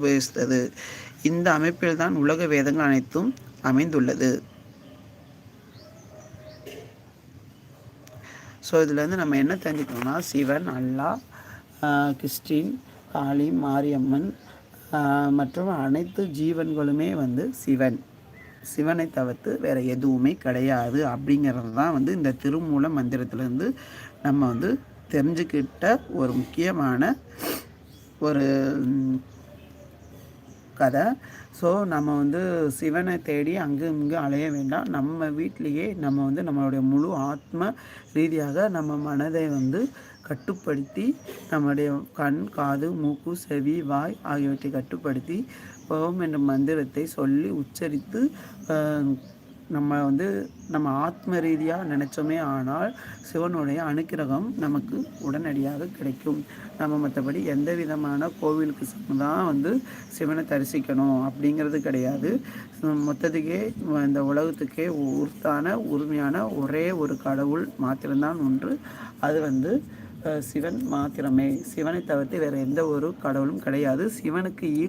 உபயோகித்தது. இந்த அமைப்பில்தான் உலக வேதங்கள் அனைத்தும் அமைந்துள்ளது. ஸோ இதுலேருந்து நம்ம என்ன தெரிஞ்சுக்கணும்னா சிவன் அல்லா கிறிஸ்டின் காளி மாரியம்மன் மற்றும் அனைத்து ஜீவன்களுமே வந்து சிவன். சிவனை தவிர்த்து வேறு எதுவுமே கிடையாது அப்படிங்கிறது தான் வந்து இந்த திருமூல மந்திரத்திலேருந்து நம்ம வந்து தெரிஞ்சுக்கிட்ட ஒரு முக்கியமான ஒரு கதை. ஸோ நம்ம வந்து சிவனை தேடி அங்கு இங்கும் அலைய வேண்டாம். நம்ம வீட்டிலையே நம்ம வந்து நம்மளுடைய முழு ஆத்ம ரீதியாக நம்ம மனதை வந்து கட்டுப்படுத்தி நம்முடைய கண் காது மூக்கு செவி வாய் ஆகியவற்றை கட்டுப்படுத்தி ஓம் என்ற மந்திரத்தை சொல்லி உச்சரித்து நம்ம வந்து நம்ம ஆத்ம ரீதியாக நினச்சோமே ஆனால் சிவனுடைய அனுக்கிரகம் நமக்கு உடனடியாக கிடைக்கும். நம்ம மற்றபடி எந்த விதமான கோவிலுக்கு தான் வந்து சிவனை தரிசிக்கணும் அப்படிங்கிறது கிடையாது. மொத்தத்துக்கே இந்த உலகத்துக்கே உறுத்தான உரிமையான ஒரே ஒரு கடவுள் மாத்திரம்தான் ஒன்று. அது வந்து சிவன் மாத்திரமே. சிவனை தவிர்த்து வேறு எந்த ஒரு கடவுளும் கிடையாது. சிவனுக்கு ஈ